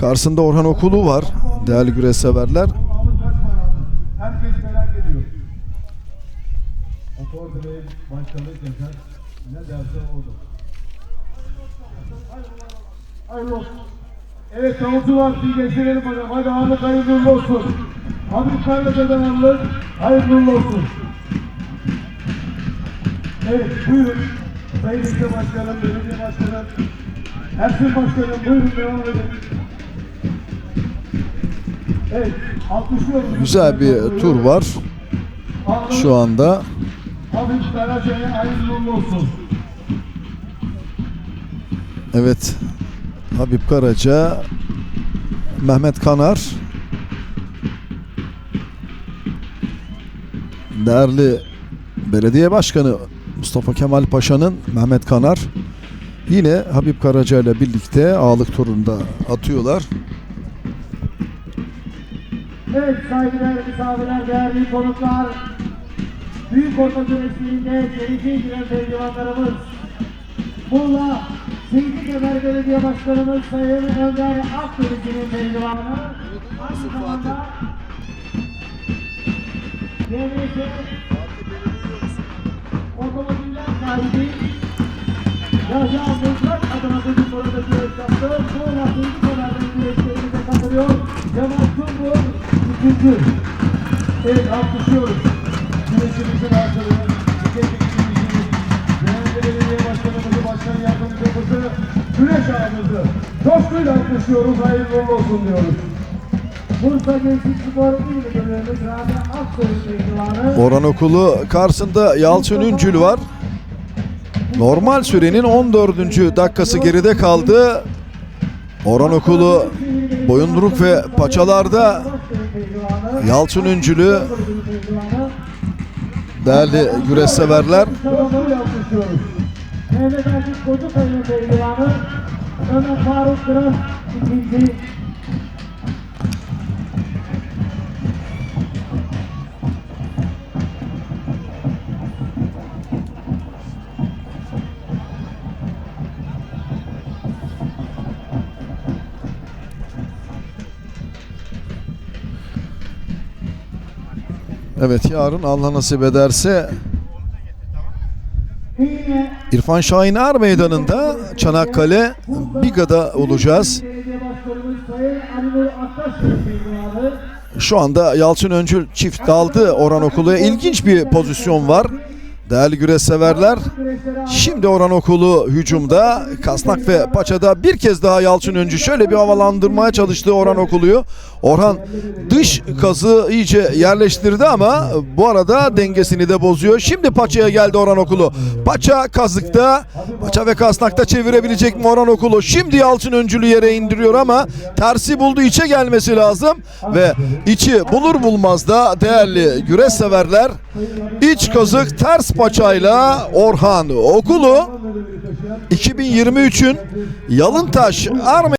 Karşısında Orhan Okulu var. Değerli güreş severler. Evet davulcular bir geçirelim hocam. Hadi Ahmet hayırlı olsun. Karlıca'dan alır. Hayırlı olsun. Evet buyurun. Sayın İlçe Başkanım, Belediye Başkanım, Ersin Başkanım buyurun devam edin. Evet. Güzel bir tur var şu anda. Evet. Habib Karaca, Mehmet Kanar. Değerli Belediye Başkanı Mustafa Kemal Paşa'nın Mehmet Kanar. Yine Habib Karaca ile birlikte ağlık turunda atıyorlar. Evet saygıdeğer misafirler, değerli konuklar, Büyük Orta Güreşliğinde geleceğe giren pehlivanlarımız, Muğla Seyitkemer Belediye Başkanımız Sayın Önder Akdönüz'ün pehlivanı, aynı zamanda DMS Yahya Mutlat adına bugün güreş yaptı. Muğla Seyitkemer güreşlerimize katılıyor. Cemal Sungur, üçüncü. Evet alkışlıyoruz. Güneşimizin arkalığı, ikinci güneşimiz, Genel Belediye Başkanımızı, Başkan Yardımcımızı, Güneş ağamızı coşkuyla alkışlıyoruz, hayırlı olsun diyoruz. Bursa Gençlik Spor İl Müdürlüğümüz Rabi Aksoy. Orhan Okulu karşısında Yalçın Üncül var. Normal sürenin 14. dakikası geride kaldı. Orhan Okulu boyunduruk ve paçalarda Yalçın Üncül'ü değerli güreş severler. Mehmet Akif Kocukay'ın pehlivanı. Ömer Faruk Kıran ikinci. Evet yarın Allah nasip ederse İrfan Şahin Er Meydanı'nda Çanakkale Biga'da olacağız. Şu anda Yalçın Öncül çift daldı Orhan Okulu'ya. İlginç bir pozisyon var. Değerli güreş severler. Şimdi Orhan Okulu hücumda. Kasnak ve paçada bir kez daha Yalçın Öncü şöyle bir havalandırmaya çalıştı Orhan Okulu'yu. Orhan dış kazı iyice yerleştirdi ama bu arada dengesini de bozuyor. Şimdi paçaya geldi Orhan Okulu. Paça kazıkta. Paça ve kasnakta çevirebilecek mi Orhan Okulu? Şimdi Yalçın Öncül'ü yere indiriyor ama tersi buldu içe gelmesi lazım. Ve içi bulur bulmaz da değerli güreş severler iç kazık ters paçayla Orhan Okulu. 2023'ün Yalıntaş Arme